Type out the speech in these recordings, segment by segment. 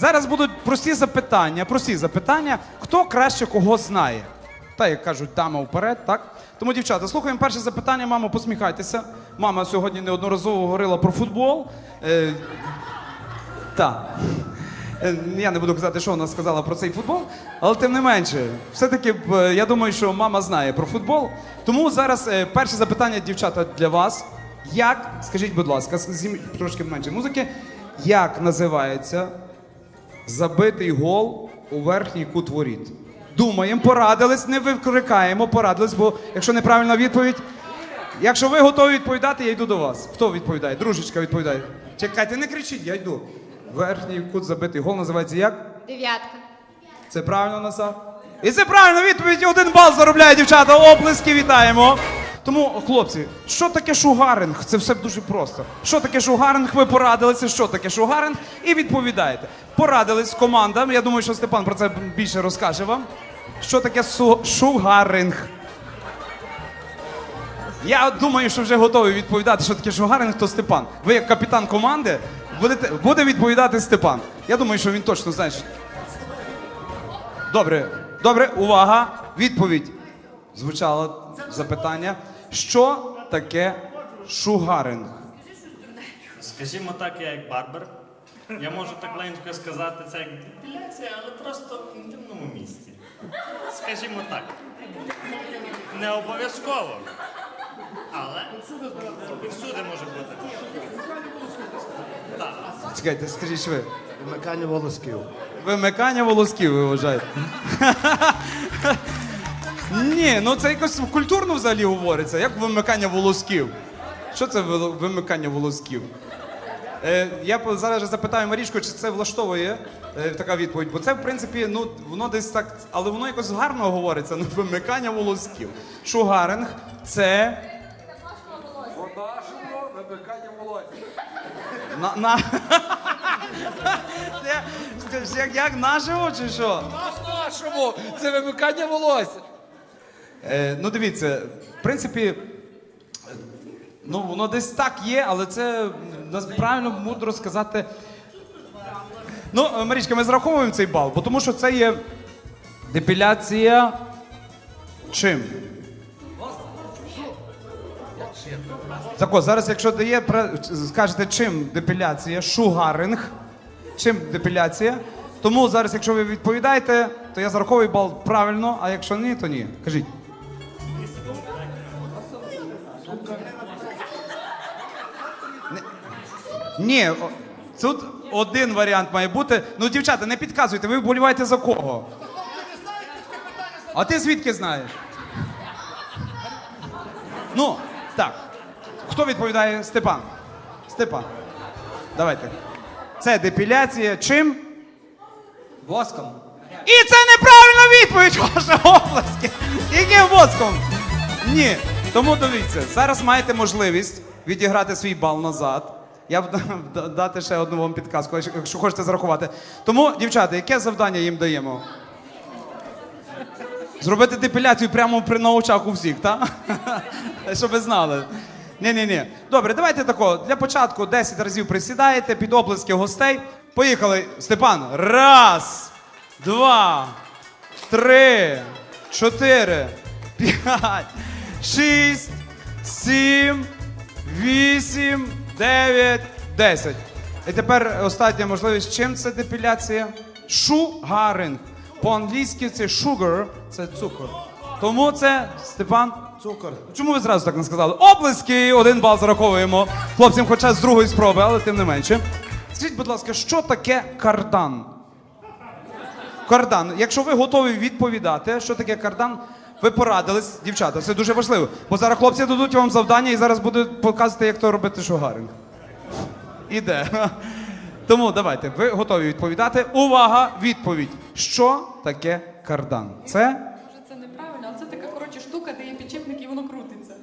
Зараз будуть прості запитання, прості запитання, хто краще кого знає. Та, як кажуть, дама вперед, так? Тому, дівчата, слухаємо перше запитання. Мамо, посміхайтеся. Мама сьогодні неодноразово говорила про футбол. Е, так. Е, Я не буду казати, що вона сказала про цей футбол, але тим не менше, все-таки е, я думаю, що мама знає про футбол. Тому зараз е, перше запитання, дівчата, для вас. Як, скажіть, будь ласка, зніміть трошки менше музики, як називається забитий гол у верхній кут воріт? Думаємо, порадились, не викрикаємо, порадились, бо якщо неправильна відповідь. Якщо ви готові відповідати, я йду до вас. Хто відповідає? Дружечка відповідає. Чекайте, не кричіть, я йду. Верхній кут забитий гол називається як? Дев'ятка. Це правильно Насав? І це правильно відповідь. Один бал заробляє дівчата. Оплески вітаємо. Тому, хлопці, що таке шугаринг? Це все дуже просто. Що таке шугаринг? Ви порадилися, що таке шугаринг, і відповідаєте. Порадились командам. Я думаю, що Степан про це більше розкаже вам. Що таке су- шугаринг? Я думаю, що вже готовий відповідати, що таке шугаринг, то Степан. Ви як капітан команди будете, буде відповідати Степан. Я думаю, що він точно знає. що- Добре, добре, увага. Відповідь. Звучало запитання. Що таке шугаринг? Скажімо так, я як барбер. Я можу так ленько сказати, це як депіляція, але просто в інтимному місці. Скажімо так. Не обов'язково. Але і всюди може бути. Так. Чекайте, скажіть ви. Вмикання волосків. Вимикання волосків, ви вважаєте? Ні, ну це якось культурно взагалі говориться. Як вимикання волосків? Що це вимикання волосків? Е, я зараз запитаю Марічку, чи це влаштовує е, така відповідь. Бо це, в принципі, ну воно десь так, але воно якось гарно говориться. Ну, вимикання волосків. Шугаринг це. На, на... Це- як, як наживо чи що? Нашому це вимикання волосся. Е, ну дивіться, в принципі, ну воно десь так є, але це правильно мудро сказати. Ну, е, Марічка, ми зараховуємо цей бал, бо тому що це є депіляція чим? Так ось, зараз, якщо дає, скажете, чим депіляція, шугаринг, чим депіляція. Тому зараз, якщо ви відповідаєте, то я зараховую бал правильно, а якщо ні, то ні. Кажіть. Ні, тут один варіант має бути. Ну, дівчата, не підказуйте, ви вболіваєте за кого? А ти звідки знаєш? Ну, так. Хто відповідає? Степан. Степан. Давайте. Це депіляція чим? Воском. І це неправильна відповідь, ваша обласки. Яким воском? Ні. Тому дивіться, зараз маєте можливість відіграти свій бал назад. Я б дати ще одну вам підказку, якщо- хочете зарахувати. Тому, дівчата, яке завдання їм даємо? Зробити депіляцію прямо при на очах у всіх, так? Щоб ви знали. Ні, ні, ні. Добре, давайте тако. Для початку 10 разів присідаєте під оплески гостей. Поїхали, Степан. Раз, два, три, чотири, п'ять, шість, сім, вісім, дев'ять, десять. І тепер остання можливість. Чим це депіляція? Шугаринг. По-англійськи це sugar, це цукор. Тому це Степан. Цукор. Чому ви зразу так не сказали? Оплески! Один бал зараховуємо. Хлопцям, хоча з другої спроби, але тим не менше. Скажіть, будь ласка, що таке кардан? Кардан. Якщо ви готові відповідати, що таке кардан, ви порадились, дівчата, це дуже важливо. Бо зараз хлопці дадуть вам завдання і зараз будуть показувати, як то робити шугаринг. Іде. Тому давайте, ви готові відповідати. Увага! Відповідь. Що таке кардан? Це Може, це неправильно, але це така коротша штука, де є підчепник і воно крутиться.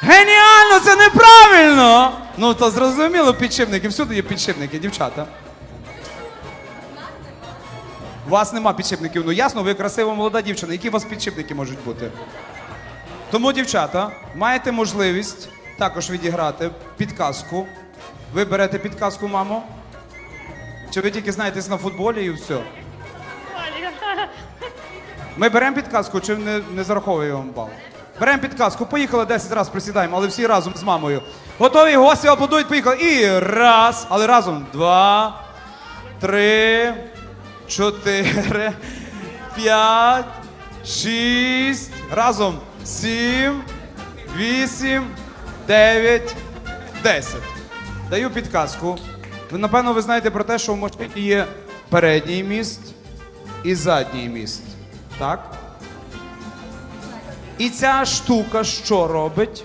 Геніально, це неправильно! Ну то зрозуміло, підшипники, всюди є підшипники, дівчата. Вас нема підшипників. Ну ясно, ви красива молода дівчина. Які у вас підшипники можуть бути? Тому, дівчата, маєте можливість також відіграти підказку. Ви берете підказку, мамо? Чи ви тільки знаєтесь на футболі і все? Ми беремо підказку, чи не, не зараховуємо вам бал? Беремо підказку, поїхали 10 разів присідаємо, але всі разом з мамою. Готові, гості аплодують, поїхали. І раз, але разом. Два, три, чотири, п'ять, шість, разом. Сім, вісім, дев'ять, десять. Даю підказку. Ви, напевно, ви знаєте про те, що в машині є передній міст і задній міст. Так? І ця штука що робить?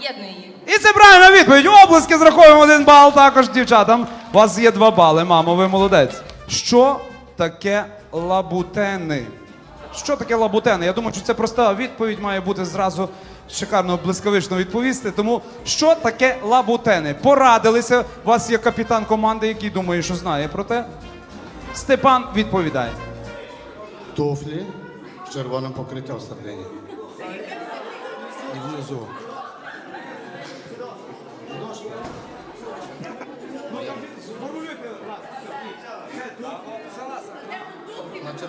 З'єднує їх. І це правильна відповідь. Облески зраховуємо один бал також дівчатам. У вас є два бали, мамо, ви молодець. Що таке лабутени? Що таке лабутени? Я думаю, що це проста відповідь має бути зразу шикарно блискавично відповісти. Тому що таке лабутени? Порадилися. У вас є капітан команди, який думає, що знає про те. Степан відповідає. Туфлі з червоним покриттям всередині. І внизу.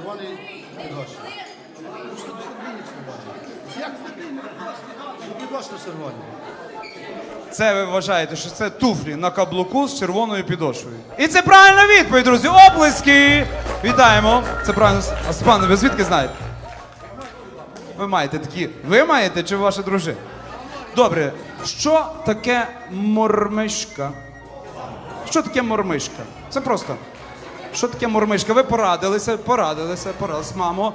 На червоній підошві. Як підошва червоні? Це ви вважаєте, що це туфлі на каблуку з червоною підошвою. І це правильна відповідь, друзі. Оплески! Вітаємо! Це правильно. А Степан, ви звідки знаєте? Ви маєте такі. Ви маєте чи ваша дружина? Добре, що таке мормишка? Що таке мормишка? Це просто. Що таке мормишка? Ви порадилися, порадилися, порадилися, мамо.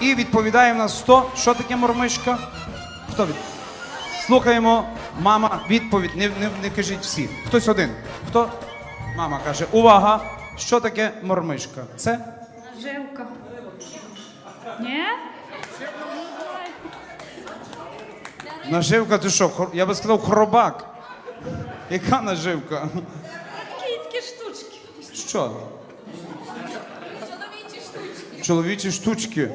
І відповідає в нас 100. Що таке мормишка? Хто від? Слухаємо, мама, відповідь. Не, не, не кажіть всі. Хтось один. Хто? Мама каже: увага! Що таке мормишка? Це? Живка. Ні? Наживка, ти що? Я би сказав хробак. Яка наживка? Кітки штучки. Що? Чоловічі штучки.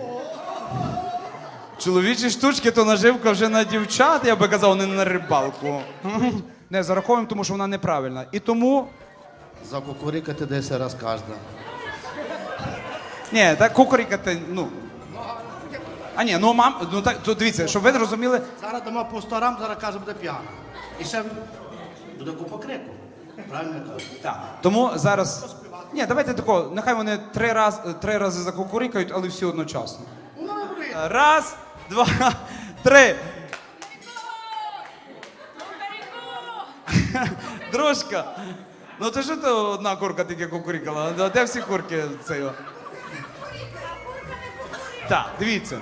Чоловічі штучки, то наживка вже на дівчат, я би казав, не на рибалку. Не зараховуємо, тому що вона неправильна. І тому. Закукурикати 10 раз кожна. Ні, так кукурікати, ну. А ні, ну мам, ну так, то дивіться, щоб ви розуміли, Зараз дамо по 100 рам, зараз каже, буде п'яна. І ще буде купа крику. Правильно кажу? Так. Тому зараз. Ні, давайте тако, нехай вони три, раз, три рази закукурікають, але всі одночасно. Раз, два, три. Дружка. Ну то що то одна курка тільки кукурікала? Де всі курки цього? Так, дивіться.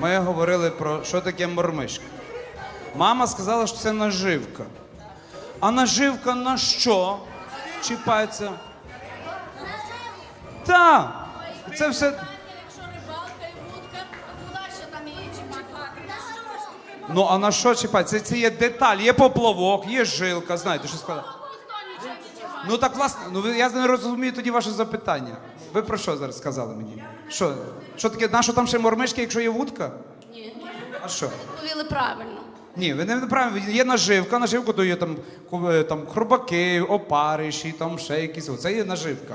Ми говорили про що таке мормишка. Мама сказала, що це наживка. А наживка на що чіпається? Так. Це все. Якщо рибалка і вудка, то куди там її чіпати? Ну а на що чіпається? Це, це є деталь, є поплавок, є жилка. Знаєте, що сказати? Ну так власне, ну я не розумію тоді ваше запитання. Ви про що зараз сказали мені? Що? Що таке? На що там ще мормишки, якщо є вудка? Ні, А що? відповіли правильно. Ні, ви не правильно. Є наживка, наживка то є там, е, там хробаки, опариші, там ще якісь. Оце є наживка.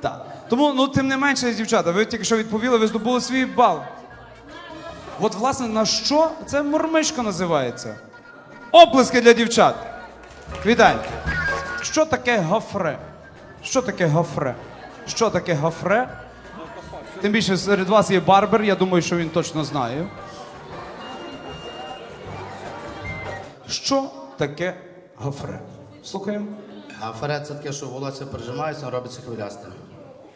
Так. Тому, ну, тим не менше, дівчата, ви тільки що відповіли, ви здобули свій бал. От, власне, на що це мормишка називається? Оплески для дівчат. Вітаю. Що таке гафре? Що таке гафре? Що таке гафре? Тим більше серед вас є барбер, я думаю, що він точно знає. Що таке гафре? Слухаємо. А ферет це таке, що волосся прижимається, робиться хвилястим.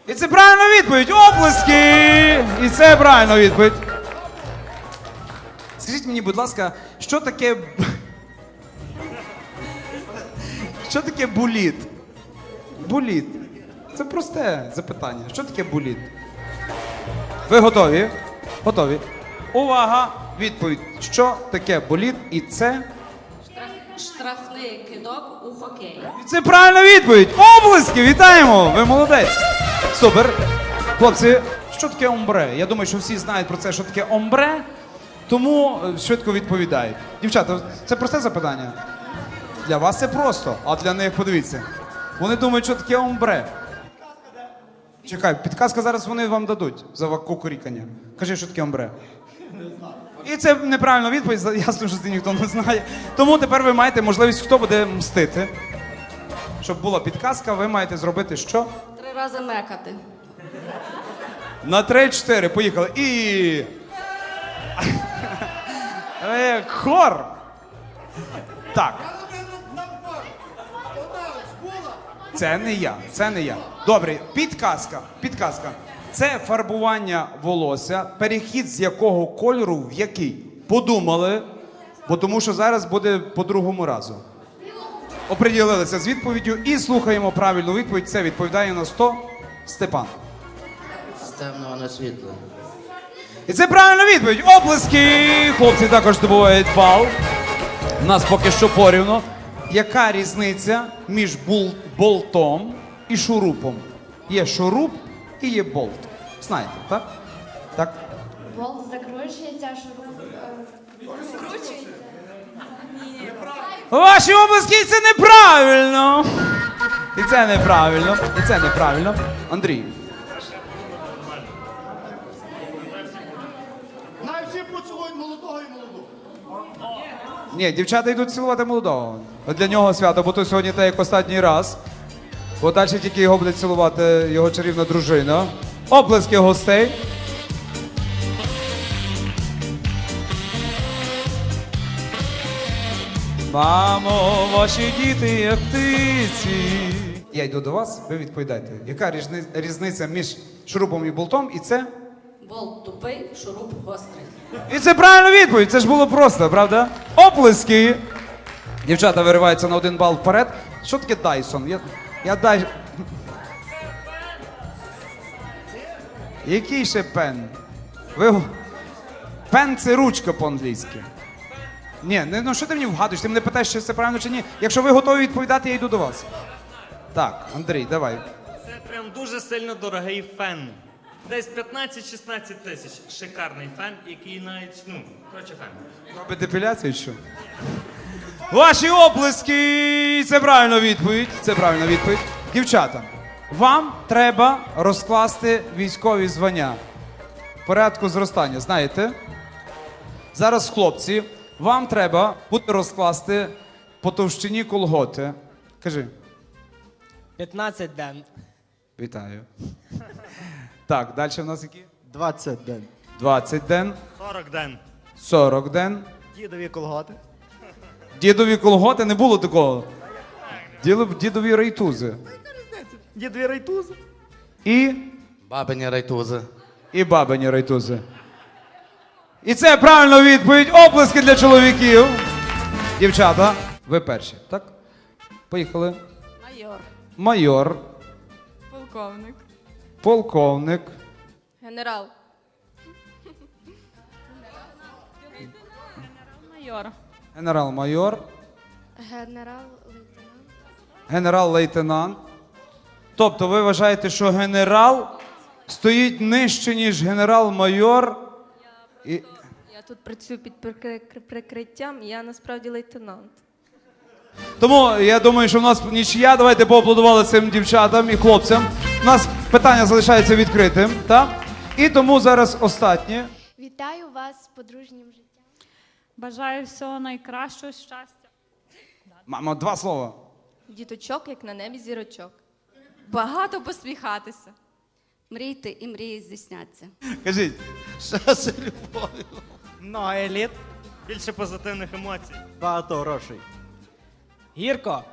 І це правильна відповідь! Оплески! І це правильна відповідь. Скажіть мені, будь ласка, що таке. Що таке буліт? Буліт. Це просте запитання. Що таке буліт? Ви готові? Готові. Увага! Відповідь. Що таке боліт? І це. Штрафний кидок у хокеї. Це правильна відповідь! Облиски! Вітаємо! Ви молодець! Супер! Хлопці, що таке омбре? Я думаю, що всі знають про це, що таке омбре. тому е, швидко відповідають. Дівчата, це просте запитання. Для вас це просто, а для них подивіться. Вони думають, що таке омбре. Чекай, підказка зараз вони вам дадуть за кукурікання. Кажи, що таке омбре. І це неправильна відповідь, ясно, що це ніхто не знає. Тому тепер ви маєте можливість, хто буде мстити. Щоб була підказка, ви маєте зробити що? Три рази мекати. На 3-4, поїхали. І. Е, Хор. Так. Це не я, це не я. Добре, підказка. Підказка. Це фарбування волосся, перехід з якого кольору в який. Подумали, бо тому що зараз буде по другому разу. Оприділилися з відповіддю і слухаємо правильну відповідь. Це відповідає на 100 Степан. З темного на світло. І це правильна відповідь. Оплески! Хлопці також здобувають бал. У нас поки що порівно. Яка різниця між бул- болтом і шурупом? Є шуруп і є болт. Знаєте, так? Так. Болт закручується, шуруп е, Ваші облески це неправильно. І це неправильно. І це неправильно. Андрій. Най всі поцілують молодого і молоду. Ні, дівчата йдуть цілувати молодого. Для нього свято, бо то сьогодні те як останній раз. Бо далі тільки його буде цілувати його чарівна дружина. Оплески гостей. Мамо, ваші діти, як птиці. Я йду до вас, ви відповідайте. Яка різниця між шурупом і болтом? І це? Болт тупий, шуруп гострий. І це правильна відповідь. Це ж було просто, правда? Оплески. Дівчата вириваються на один бал вперед. Що таке Дайсон? Я, я дай. Який ще пен? Ви... Пен це ручка по-англійськи. Ні, не, ну що ти мені вгадуєш? Ти мене питаєш, чи це правильно чи ні. Якщо ви готові відповідати, я йду до вас. Так, Андрій, давай. Це прям дуже сильно дорогий фен. Десь 15-16 тисяч. Шикарний фен, який навіть, ну, коротше, фен. Робить депіляцію що? Ваші оплески! Це правильна відповідь. Це правильна відповідь. Дівчата, вам треба розкласти військові звання в порядку зростання. Знаєте? Зараз, хлопці, вам треба буде розкласти по товщині колготи. Кажи, 15 ден. вітаю. Так, далі в нас які? 20 день. 20 ден, 40 ден. 40 ден. Дідові колготи. Дідові колготи не було такого. Діло- Дідові рейтузи. Дідові райтузи. І, Бабині райтузи. і бабині рейтузи. І це правильна відповідь. Оплески для чоловіків. Дівчата, ви перші, так? Поїхали. Майор. Майор, Полковник. полковник, Генерал. Майор. Генерал-майор, генерал-лейтенант. генерал-лейтенант. Тобто ви вважаєте, що генерал стоїть нижче, ніж генерал-майор. І... Я тут працюю під прикриттям, я насправді лейтенант. Тому я думаю, що в нас нічия. Давайте поаплодували цим дівчатам і хлопцям. У нас питання залишається відкритим, так? І тому зараз останнє. Вітаю вас з подружнім життям. Бажаю всього найкращого, щастя. Мамо, два слова. Діточок, як на небі зірочок. Багато посміхатися. Мрійте і мрії здійсняться. Кажіть. Щас і любов'ю. Много еліт, Більше позитивних емоцій. багато грошей. Гірко.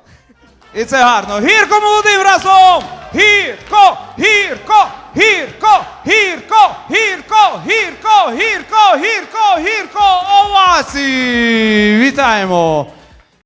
І це гарно. Гірко молодим разом! Гірко! Гірко! Hirko, Hirko, Hirko, Hirко, Гірко, Гірко, Гірко, Овації! Вітаємо!